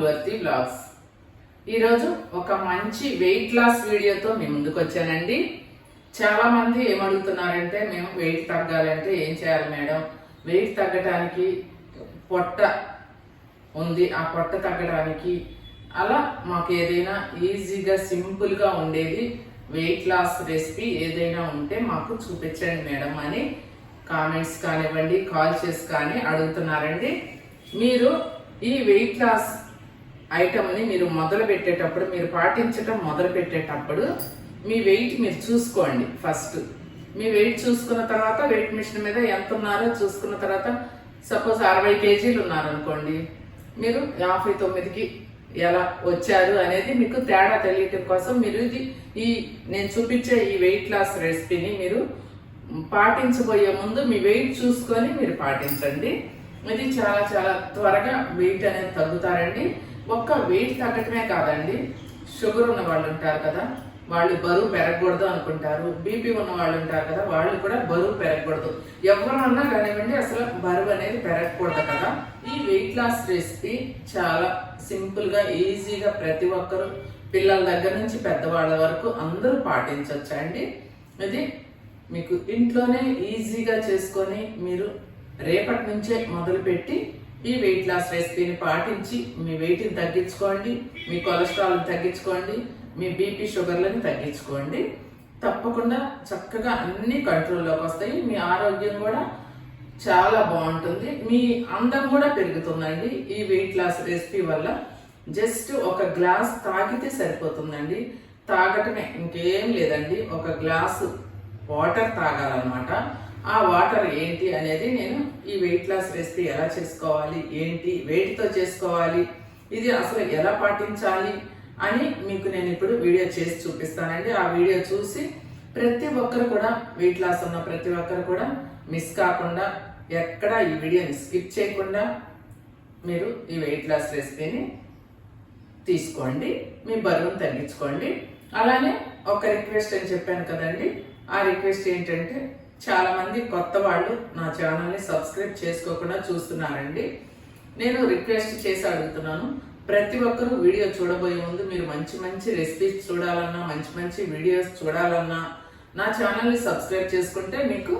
Pulivarthi blogs ఈరోజు ఒక మంచి వెయిట్ లాస్ వీడియోతో మీ ముందుకు వచ్చానండి. చాలా మంది ఏమడుగుతున్నారంటే మేము వెయిట్ తగ్గాలంటే ఏం చేయాలి మేడం? వెయిట్ తగ్గడానికి పొట్ట ఉంది. ఆ పొట్ట తగ్గడానికి అలా మాకు ఏదైనా ఈజీగా సింపుల్గా ఉండేది వెయిట్ లాస్ రెసిపీ ఏదైనా ఉంటే మాకు చూపించండి మేడం అని కామెంట్స్ కానివ్వండి కాల్ చేసి కానీ అడుగుతున్నారండి. మీరు ఈ వెయిట్ లాస్ ఐటమ్ని మీరు మొదలు పెట్టేటప్పుడు మీరు పాటించటం మొదలు పెట్టేటప్పుడు మీ వెయిట్ మీరు చూసుకోండి ఫస్ట్ మీ వెయిట్ చూసుకున్న తర్వాత వెయిట్ మిషన్ మీద ఎంత ఉన్నారో చూసుకున్న తర్వాత సపోజ్ అరవై కేజీలు ఉన్నారనుకోండి మీరు యాభై తొమ్మిదికి ఎలా వచ్చారు అనేది మీకు తేడా తెలియటం కోసం మీరు ఇది ఈ నేను చూపించే ఈ వెయిట్ లాస్ రెసిపీని మీరు పాటించబోయే ముందు మీ వెయిట్ చూసుకొని మీరు పాటించండి. ఇది చాలా చాలా త్వరగా వెయిట్ అనేది తగ్గుతారండి. ఒక్క వెయిట్ తగ్గటమే కాదండి. షుగర్ ఉన్న వాళ్ళు ఉంటారు కదా వాళ్ళు బరువు పెరగకూడదు అనుకుంటారు. బీపీ ఉన్న వాళ్ళు ఉంటారు కదా వాళ్ళు కూడా బరువు పెరగకూడదు. ఎవరన్నా కానివ్వండి అసలు బరువు అనేది పెరగకూడదు కదా. ఈ వెయిట్ లాస్ రెసిపీ చాలా సింపుల్గా ఈజీగా ప్రతి ఒక్కరు పిల్లల దగ్గర నుంచి పెద్దవాళ్ళ వరకు అందరూ పాటించవచ్చు అండి ఇది మీకు ఇంట్లోనే ఈజీగా చేసుకొని మీరు రేపటి నుంచే మొదలుపెట్టి ఈ వెయిట్ లాస్ రెసిపీని పాటించి మీ వెయిట్ని తగ్గించుకోండి మీ కొలెస్ట్రాల్ని తగ్గించుకోండి మీ బీపీ షుగర్లను తగ్గించుకోండి. తప్పకుండా చక్కగా అన్ని కంట్రోల్లోకి వస్తాయి. మీ ఆరోగ్యం కూడా చాలా బాగుంటుంది. మీ అందం కూడా పెరుగుతుందండి. ఈ వెయిట్ లాస్ రెసిపీ వల్ల జస్ట్ ఒక గ్లాస్ తాగితే సరిపోతుందండి. తాగటమే ఇంకేం లేదండి. ఒక గ్లాసు వాటర్ తాగాలన్నమాట. ఆ వాటర్ ఏంటి అనేది నేను ఈ వెయిట్ లాస్ రెసిపీ ఎలా చేసుకోవాలి ఏంటి వెయిట్తో చేసుకోవాలి ఇది అసలు ఎలా పాటించాలి అని మీకు నేను ఇప్పుడు వీడియో చేసి చూపిస్తానండి. ఆ వీడియో చూసి ప్రతి ఒక్కరు కూడా వెయిట్ లాస్ ఉన్న ప్రతి ఒక్కరు కూడా మిస్ కాకుండా ఎక్కడ ఈ వీడియోని స్కిప్ చేయకుండా మీరు ఈ వెయిట్ లాస్ రెసిపీని తీసుకోండి మీ బరువును తగ్గించుకోండి. అలానే ఒక రిక్వెస్ట్ అని చెప్పాను కదండి. ఆ రిక్వెస్ట్ ఏంటంటే చాలా మంది కొత్త వాళ్ళు నా ఛానల్ని సబ్స్క్రైబ్ చేసుకోకుండా చూస్తున్నారండి. నేను రిక్వెస్ట్ చేసి అడుగుతున్నాను ప్రతి ఒక్కరూ వీడియో చూడబోయే ముందు మీరు మంచి మంచి రెసిపీస్ చూడాలన్నా మంచి మంచి వీడియోస్ చూడాలన్నా నా ఛానల్ని సబ్స్క్రైబ్ చేసుకుంటే మీకు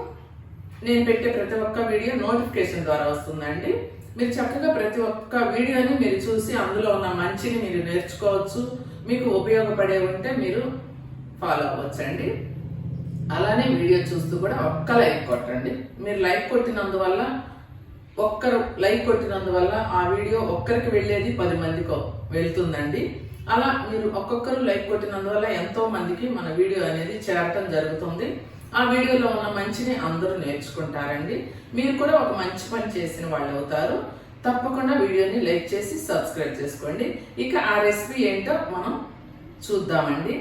నేను పెట్టే ప్రతి ఒక్క వీడియో నోటిఫికేషన్ ద్వారా వస్తుందండి. మీరు చక్కగా ప్రతి ఒక్క వీడియోని మీరు చూసి అందులో ఉన్న మంచిని మీరు నేర్చుకోవచ్చు మీకు ఉపయోగపడే ఉంటే మీరు ఫాలో అవ్వచ్చండి. అలానే వీడియో చూస్తూ కూడా ఒక్క లైక్ కొట్టండి. మీరు లైక్ కొట్టినందువల్ల ఒక్కరు లైక్ కొట్టినందువల్ల ఆ వీడియో ఒక్కరికి వెళ్ళేది పది మందికి వెళ్తుందండి. అలా మీరు ఒక్కొక్కరు లైక్ కొట్టినందువల్ల ఎంతో మందికి మన వీడియో అనేది చేరటం జరుగుతుంది. ఆ వీడియోలో ఉన్న మంచిని అందరూ నేర్చుకుంటారండి. మీరు కూడా ఒక మంచి పని చేసిన వాళ్ళు అవుతారు తప్పకుండా వీడియోని లైక్ చేసి సబ్స్క్రైబ్ చేసుకోండి. ఇక ఆ రెసిపీ ఏంటో మనం చూద్దామండి.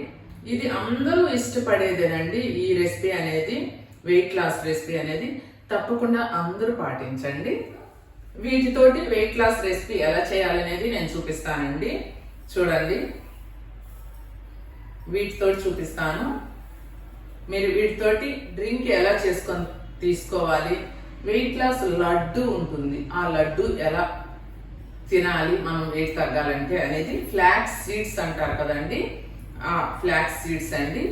ఇది అందరూ ఇష్టపడేదేనండి ఈ రెసిపీ అనేది వెయిట్ లాస్ రెసిపీ అనేది. తప్పకుండా అందరూ పాటించండి. వీటితోటి వెయిట్ లాస్ రెసిపీ ఎలా చేయాలనేది నేను చూపిస్తానండి. చూడండి. వీటితోటి చూపిస్తాను. మీరు వీటితోటి డ్రింక్ ఎలా చేసుకొని తీసుకోవాలి? వెయిట్ లాస్ లడ్డు ఉంటుంది. ఆ లడ్డు ఎలా తినాలి? మనం వెయిట్ తగ్గాలంటే అనేది ఫ్లాక్స్ సీడ్స్ అంటారు కదండి. ఫ్లాక్స్ సీడ్స్ అండి.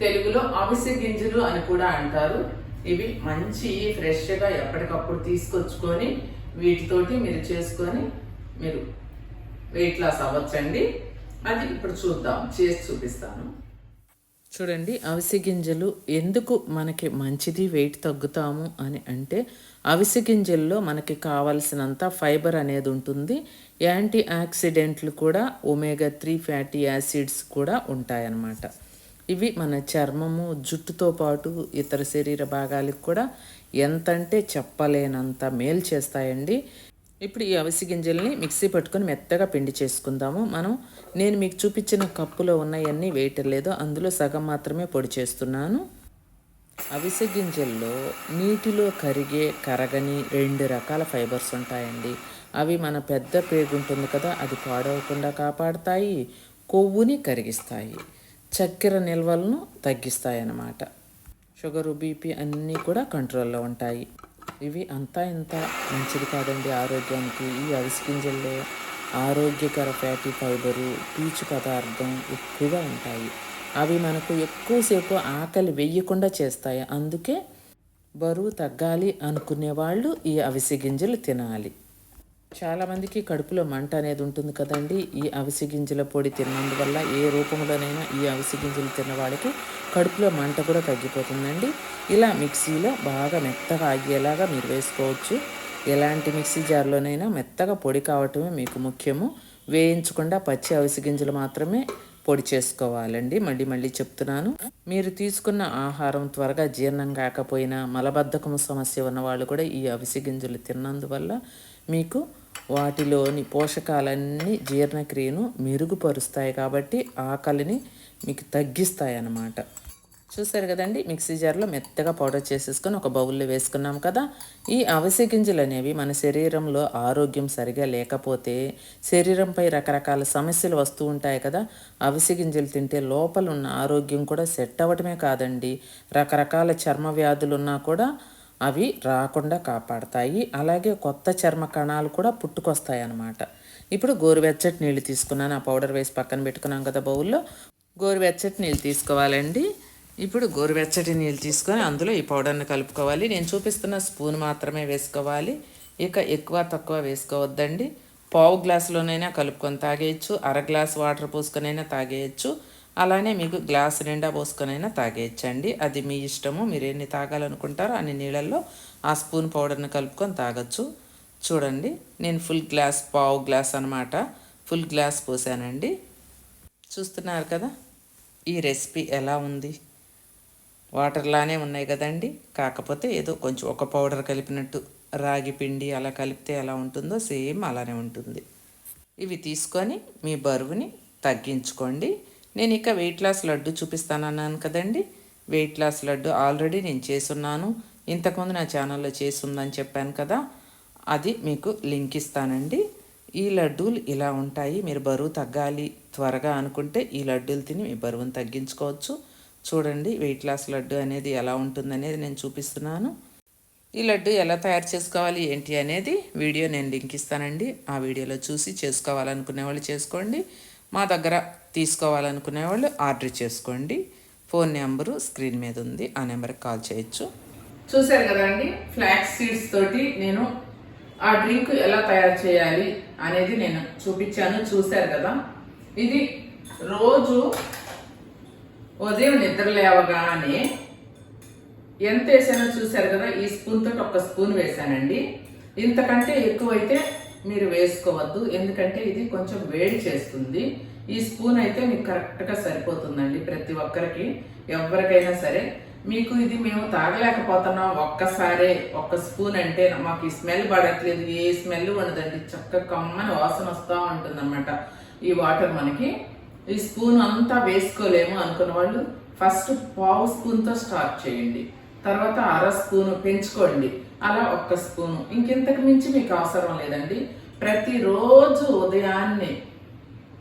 తెలుగులో అవిసె గింజలు అని కూడా అంటారు. ఇవి మంచి ఫ్రెష్గా ఎప్పటికప్పుడు తీసుకొచ్చుకొని వీటితోటి మీరు చేసుకొని మీరు వెయిట్ లాస్ అవ్వచ్చండి. అది ఇప్పుడు చూద్దాం. చేసి చూపిస్తాను. చూడండి అవిసె గింజలు ఎందుకు మనకి మంచిది వెయిట్ తగ్గుతాము అని అంటే అవిసె గింజల్లో మనకి కావాల్సినంత ఫైబర్ అనేది ఉంటుంది. యాంటీ ఆక్సిడెంట్లు కూడా ఒమేగా త్రీ ఫ్యాటీ యాసిడ్స్ కూడా ఉంటాయన్నమాట. ఇవి మన చర్మము జుట్టుతో పాటు ఇతర శరీర భాగాలకు కూడా ఎంతంటే చెప్పలేనంత మేలు చేస్తాయండి. ఇప్పుడు ఈ అవిసి గింజల్ని మిక్సీ పట్టుకొని మెత్తగా పిండి చేసుకుందాము. మనం నేను మీకు చూపించిన కప్పులో ఉన్నవన్నీ వేయటం లేదు. అందులో సగం మాత్రమే పొడి చేస్తున్నాను. అవిసె గింజల్లో నీటిలో కరిగే కరగని రెండు రకాల ఫైబర్స్ ఉంటాయండి. అవి మన పెద్ద పేగు ఉంటుంది కదా అది పాడవకుండా కాపాడుతాయి కొవ్వుని కరిగిస్తాయి చక్కెర నిల్వలను తగ్గిస్తాయి అన్నమాట షుగరు బీపీ అన్నీ కూడా కంట్రోల్లో ఉంటాయి. ఇవి అంతా ఇంత మంచిది కాదండి ఆరోగ్యానికి. ఈ అవిసి గింజల్లో ఆరోగ్యకర ఫ్యాటీ ఫైబరు పీచు పదార్థం ఎక్కువగా ఉంటాయి. అవి మనకు ఎక్కువసేపు ఆకలి వేయకుండా చేస్తాయి. అందుకే బరువు తగ్గాలి అనుకునే వాళ్ళు ఈ అవిసె గింజలు తినాలి. చాలామందికి కడుపులో మంట అనేది ఉంటుంది కదండి. ఈ అవిసె గింజల పొడి తిన్నందువల్ల ఏ రూపంలోనైనా ఈ అవిసె గింజలు తిన్నవాడికి కడుపులో మంట కూడా తగ్గిపోతుందండి. ఇలా మిక్సీలో బాగా మెత్తగా అయ్యేలాగా మీరు వేసుకోవచ్చు. ఎలాంటి మిక్సీ జార్లోనైనా మెత్తగా పొడి కావటమే మీకు ముఖ్యము. వేయించకుండా పచ్చి అవిసె గింజలు మాత్రమే పొడి చేసుకోవాలండి. మళ్ళీ మళ్ళీ చెప్తున్నాను. మీరు తీసుకున్న ఆహారం త్వరగా జీర్ణం కాకపోయినా మలబద్ధకం సమస్య ఉన్న వాళ్ళు కూడా ఈ అవిసె గింజలు తిన్నందువల్ల మీకు వాటిలోని పోషకాలన్నీ జీర్ణక్రియను మెరుగుపరుస్తాయి కాబట్టి ఆకలిని మీకు తగ్గిస్తాయి అన్నమాట చూసారు కదండి? మిక్సీ జార్లో మెత్తగా పౌడర్ చేసేసుకొని ఒక బౌల్లో వేసుకున్నాం కదా? ఈ అవిసె గింజలు అనేవి మన శరీరంలో ఆరోగ్యం సరిగా లేకపోతే శరీరంపై రకరకాల సమస్యలు వస్తూ ఉంటాయి కదా? అవిసె గింజలు తింటే లోపల ఉన్న ఆరోగ్యం కూడా సెట్ అవ్వటమే కాదండి. రకరకాల చర్మ వ్యాధులు ఉన్నా కూడా అవి రాకుండా కాపాడతాయి. అలాగే కొత్త చర్మ కణాలు కూడా పుట్టుకొస్తాయి అన్నమాట. ఇప్పుడు గోరువెచ్చటి నీళ్ళు తీసుకున్నాను. ఆ పౌడర్ వేసి పక్కన పెట్టుకున్నాం కదా బౌల్లో. గోరువెచ్చటి నీళ్ళు తీసుకోవాలండి. ఇప్పుడు గోరువెచ్చటి నీళ్ళు తీసుకొని అందులో ఈ పౌడర్ని కలుపుకోవాలి. నేను చూపిస్తున్న స్పూన్ మాత్రమే వేసుకోవాలి. ఇక ఎక్కువ తక్కువ వేసుకోవద్దండి. పావు గ్లాసులోనైనా కలుపుకొని తాగేయచ్చు. అర గ్లాస్ వాటర్ పోసుకొనైనా తాగేయచ్చు. అలానే మీకు గ్లాస్ నిండా పోసుకొనైనా తాగేయచ్చండి. అది మీ ఇష్టము. మీరు ఎన్ని తాగాలనుకుంటారో అన్ని నీళ్ళల్లో ఆ స్పూన్ పౌడర్ని కలుపుకొని తాగొచ్చు. చూడండి నేను ఫుల్ గ్లాస్ పావు గ్లాస్ అనమాట ఫుల్ గ్లాస్ పోసానండి. చూస్తున్నారు కదా ఈ రెసిపీ ఎలా ఉంది? వాటర్లానే ఉన్నాయి కదండి. కాకపోతే ఏదో కొంచెం ఒక పౌడర్ కలిపినట్టు రాగి పిండి అలా కలిపితే ఎలా ఉంటుందో సేమ్ అలానే ఉంటుంది. ఇవి తీసుకొని మీ బరువుని తగ్గించుకోండి. నేను ఇక వెయిట్ లాస్ లడ్డు చూపిస్తానన్నాను కదండి. వెయిట్ లాస్ లడ్డు ఆల్రెడీ నేను చేసున్నాను ఇంతకుముందు నా ఛానల్లో చేసుందని చెప్పాను కదా. అది మీకు లింక్ ఇస్తానండి. ఈ లడ్డూలు ఇలా ఉంటాయి. మీరు బరువు తగ్గాలి త్వరగా అనుకుంటే ఈ లడ్డూలు తిని మీ బరువును తగ్గించుకోవచ్చు. చూడండి వెయిట్ లాస్ లడ్డు అనేది ఎలా ఉంటుందనేది నేను చూపిస్తున్నాను. ఈ లడ్డు ఎలా తయారు చేసుకోవాలి ఏంటి అనేది వీడియో నేను లింక్ ఇస్తానండి. ఆ వీడియోలో చూసి చేసుకోవాలనుకునే వాళ్ళు చేసుకోండి. మా దగ్గర తీసుకోవాలనుకునే వాళ్ళు ఆర్డర్ చేసుకోండి. ఫోన్ నెంబరు స్క్రీన్ మీద ఉంది. ఆ నెంబర్కి కాల్ చేయొచ్చు. చూశారు కదండి ఫ్లాక్స్ సీడ్స్ తోటి నేను ఆ డ్రింక్ ఎలా తయారు చేయాలి అనేది నేను చూపించాను. చూశారు కదా? ఇది రోజు ఉదయం నిద్ర లేవగానే ఎంత వేసానో చూశారు కదా? ఈ స్పూన్ తోటి ఒక స్పూన్ వేసానండి ఇంతకంటే ఎక్కువైతే మీరు వేసుకోవద్దు. ఎందుకంటే ఇది కొంచెం వేడి చేస్తుంది. ఈ స్పూన్ అయితే మీకు కరెక్ట్గా సరిపోతుందండి ప్రతి ఒక్కరికి. ఎవరికైనా సరే. మీకు ఇది మేము తాగలేకపోతున్నాం. ఒక్కసారే ఒక్క స్పూన్ అంటే మాకు ఈ స్మెల్ పడట్లేదు. ఏ స్మెల్ ఉండదండి. చక్క కమ్మని వాసన వస్తూ ఉంటుంది ఈ వాటర్ మనకి. ఈ స్పూన్ అంతా వేసుకోలేము అనుకున్న వాళ్ళు ఫస్ట్ పావు స్పూన్తో స్టార్ట్ చేయండి. తర్వాత అర స్పూన్ పెంచుకోండి. అలా ఒక్క స్పూను. ఇంకెంతకు మించి మీకు అవసరం లేదండి. ప్రతిరోజు ఉదయాన్నే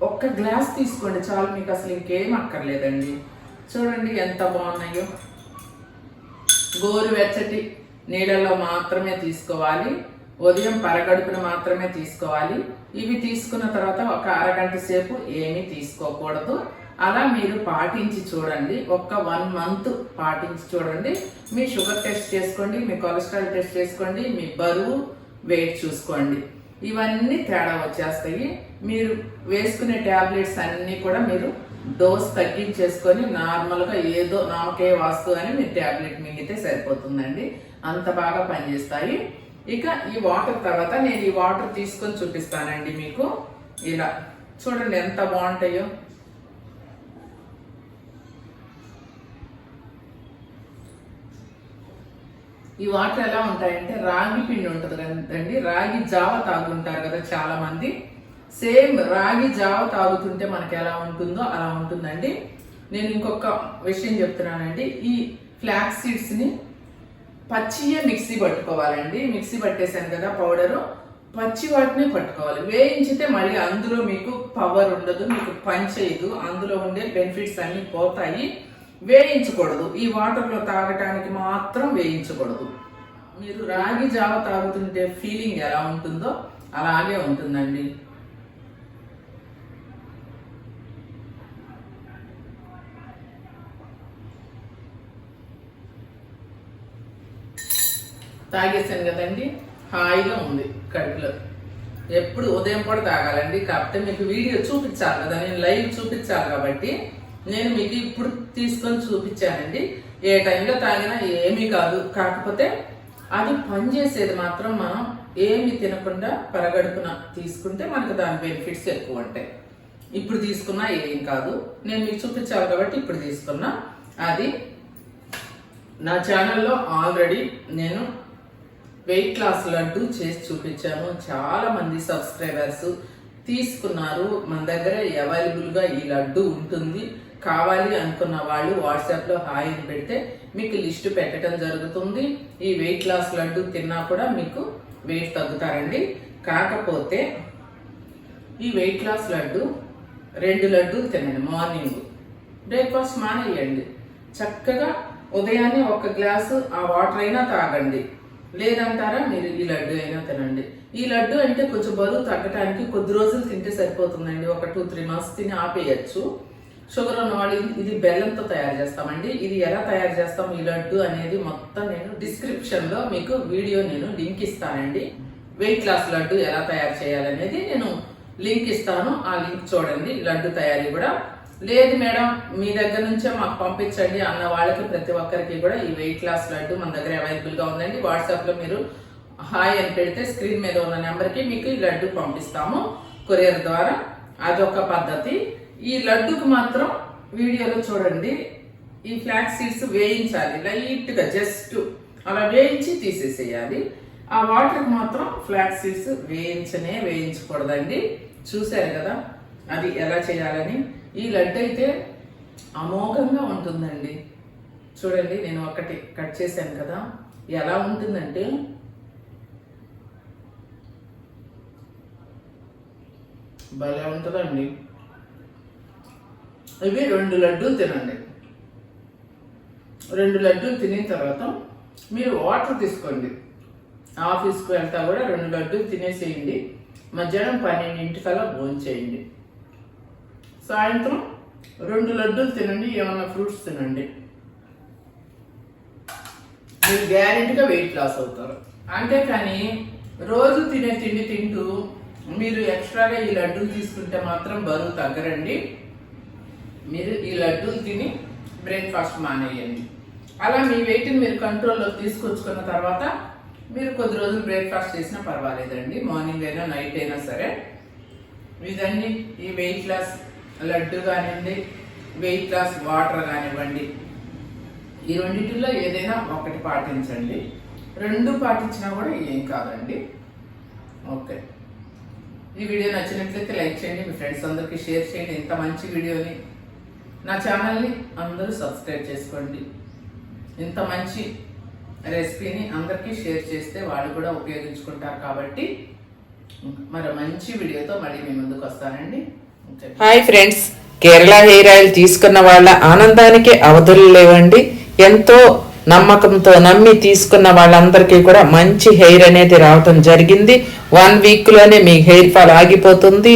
ఒక్క గ్లాస్ తీసుకోండి చాలు మీకు అసలు ఇంకేం అక్కర్లేదండి. చూడండి ఎంత బాగున్నాయో. గోరువెచ్చటి నీళ్ళలో మాత్రమే తీసుకోవాలి. ఉదయం పరగడుపున మాత్రమే తీసుకోవాలి. ఇవి తీసుకున్న తర్వాత ఒక అరగంట సేపు ఏమీ తీసుకోకూడదు. అలా మీరు పాటించి చూడండి. ఒక్క వన్ మంత్ పాటించి చూడండి. మీ షుగర్ టెస్ట్ చేసుకోండి మీ కొలెస్ట్రాల్ టెస్ట్ చేసుకోండి మీ బరువు వెయిట్ చూసుకోండి. ఇవన్నీ తేడా వచ్చేస్తాయి. మీరు వేసుకునే ట్యాబ్లెట్స్ అన్నీ కూడా మీరు డోస్ తగ్గించేసుకొని నార్మల్గా ఏదో నాకే వాస్తు అని మీరు ట్యాబ్లెట్ మింగితే సరిపోతుందండి. అంత బాగా పనిచేస్తాయి. ఇక ఈ వాటర్ తర్వాత నేను ఈ వాటర్ తీసుకొని చూపిస్తానండి మీకు. ఇలా చూడండి ఎంత బాగుంటాయో. ఈ వాటర్ ఎలా ఉంటాయంటే రాగి పిండి ఉంటుంది కదండి రాగి జావ తాగుంటారు కదా చాలా మంది సేమ్ రాగి జావ తాగుతుంటే మనకి ఎలా ఉంటుందో అలా ఉంటుందండి. నేను ఇంకొక విషయం చెప్తున్నానండి. ఈ ఫ్లాక్స్ సీడ్స్ని పచ్చియే మిక్సీ పట్టుకోవాలండి. మిక్సీ పట్టేశాను కదా పౌడరు. పచ్చి వాటినే పట్టుకోవాలి. వేయించితే మళ్ళీ అందులో మీకు పవర్ ఉండదు మీకు పని చేయదు. అందులో ఉండే బెనిఫిట్స్ అన్ని పోతాయి. వేయించకూడదు. ఈ వాటర్లో తాగటానికి మాత్రం వేయించకూడదు. మీరు రాగి జావ తాగుతుంటే ఫీలింగ్ ఎలా ఉంటుందో అలాగే ఉంటుందండి. తాగేసాను కదండి. హాయిగా ఉంది కడుపులో. ఎప్పుడు ఉదయం కూడా తాగాలండి. కాకపోతే మీకు వీడియో చూపించాలి కదా. నేను లైవ్ చూపించాలి కాబట్టి నేను మీకు ఇప్పుడు తీసుకొని చూపించానండి. ఏ టైంలో తాగినా ఏమీ కాదు. కాకపోతే అది పనిచేసేది మాత్రం మనం ఏమి తినకుండా పరగడుపున తీసుకుంటే మనకు దాని బెనిఫిట్స్ ఎక్కువ ఉంటాయి ఇప్పుడు తీసుకున్నా ఏం కాదు. నేను మీకు చూపించాలి కాబట్టి ఇప్పుడు తీసుకున్నా. అది నా ఛానల్లో ఆల్రెడీ నేను వెయిట్ లాస్ లడ్డు చేసి చూపించాను. చాలా మంది సబ్స్క్రైబర్స్ తీసుకున్నారు. మన దగ్గర అవైలబుల్గా ఈ లడ్డు ఉంటుంది. కావాలి అనుకున్న వాళ్ళు వాట్సాప్లో హాయ్ అని పెడితే మీకు లిస్ట్ పెట్టడం జరుగుతుంది. ఈ వెయిట్ లాస్ లడ్డు తిన్నా కూడా మీకు వెయిట్ తగ్గుతారండి. కాకపోతే ఈ వెయిట్ లాస్ లడ్డు రెండు లడ్డూలు తినండి మార్నింగ్ బ్రేక్ఫాస్ట్ మానేయండి. చక్కగా ఉదయాన్నే ఒక గ్లాసు ఆ వాటర్ అయినా తాగండి. లేదంటారా మీరు ఈ లడ్డు అయినా తినండి. ఈ లడ్డు అంటే కొంచెం బరువు తగ్గడానికి కొద్ది రోజులు తింటే సరిపోతుందండి. ఒక టూ త్రీ మంత్స్ తిని ఆపేయచ్చు. షుగర్ ఉన్న వాళ్ళు ఇది- బెల్లంతో తయారు చేస్తామండి. ఇది ఎలా తయారు చేస్తాం? ఈ లడ్డు అనేది మొత్తం నేను డిస్క్రిప్షన్లో మీకు వీడియో నేను లింక్ ఇస్తానండి. వెయిట్ లాస్ లడ్డు ఎలా తయారు చేయాలనేది నేను లింక్ ఇస్తాను. ఆ లింక్ చూడండి. లడ్డు తయారీ కూడా లేదు మేడం. మీ దగ్గర నుంచే మాకు పంపించండి అన్న వాళ్ళకి ప్రతి ఒక్కరికి కూడా ఈ వెయిట్ లాస్ లడ్డు మన దగ్గర అవైలబుల్గా ఉందండి. వాట్సాప్లో మీరు హాయ్ అని పెడితే స్క్రీన్ మీద ఉన్న నెంబర్కి మీకు ఈ లడ్డు పంపిస్తాము. కొరియర్ ద్వారా అదొక పద్ధతి. ఈ లడ్డుకు మాత్రం వీడియోలో చూడండి. ఈ ఫ్లాక్స్ సీడ్స్ వేయించాలి. లైట్గా జస్ట్ అలా వేయించి తీసేసేయాలి. ఆ వాటర్కి మాత్రం ఫ్లాక్స్ సీడ్స్ వేయించనే వేయించకూడదండి. చూశారు కదా? అది ఎలా చేయాలని? ఈ లడ్డు అయితే అమోఘంగా ఉంటుందండి. చూడండి నేను ఒకటి కట్ చేశాను కదా. ఎలా ఉంటుందంటే భలే ఉంటుందండి. ఇవి రెండు లడ్డూలు తినండి. రెండు లడ్డూలు తినిన తర్వాత మీరు వాటర్ తీసుకోండి. ఆఫీస్కి వెళ్తా కూడా రెండు లడ్డూలు తినేసేయండి. మధ్యాహ్నం పన్నెండింటికల్లా భోంచేయండి సాయంత్రం రెండు లడ్డూలు తినండి ఏమైనా ఫ్రూట్స్ తినండి. మీరు గ్యారెంటీగా వెయిట్ లాస్ అవుతారు. అంతేకాని రోజు తినే తిండి తింటూ మీరు ఎక్స్ట్రాగా ఈ లడ్డూలు తీసుకుంటే మాత్రం బరువు తగ్గరండి. మీరు ఈ లడ్డూలు తిని బ్రేక్ఫాస్ట్ మానేయండి. అలా మీ వెయిట్ని మీరు కంట్రోల్లో తీసుకొచ్చుకున్న తర్వాత మీరు కొద్ది రోజులు బ్రేక్ఫాస్ట్ చేసినా పర్వాలేదండి. మార్నింగ్ అయినా నైట్ అయినా సరే ఇదండి ఈ వెయిట్ లాస్ లడ్డు కానివ్వండి వెయిట్ లాస్ వాటర్ కానివ్వండి ఈ రెండింటిలో ఏదైనా ఒకటి పాటించండి. రెండు పాటించినా కూడా ఏం కాదండి. ఓకే. ఈ వీడియో నచ్చినట్లయితే లైక్ చేయండి మీ ఫ్రెండ్స్ అందరికీ షేర్ చేయండి. ఇంత మంచి వీడియోని నా ఛానల్ని అందరూ సబ్స్క్రైబ్ చేసుకోండి. ఇంత మంచి రెసిపీని అందరికీ షేర్ చేస్తే వాళ్ళు కూడా ఉపయోగించుకుంటారు కాబట్టి మరి మంచి వీడియోతో మళ్ళీ మీ ముందుకు వస్తానండి. Hi friends. Kerala hair oil తీసుకున్న వాళ్ళ ఆనందానికి అవధులు లేవండి. ఎంతో నమ్మకంతో నమ్మి తీసుకున్న వాళ్ళందరికీ కూడా మంచి హెయిర్ అనేది రావటం జరిగింది. వన్ వీక్లోనే మీ హెయిర్ ఫాల్ ఆగిపోతుంది.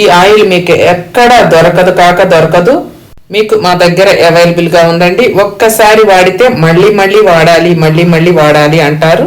ఈ ఆయిల్ మీకు ఎక్కడ దొరకదు కాక దొరకదు. మీకు మా దగ్గర అవైలబుల్గా ఉందండి. ఒక్కసారి వాడితే మళ్ళీ మళ్ళీ వాడాలి మళ్ళీ మళ్ళీ వాడాలి అంటారు.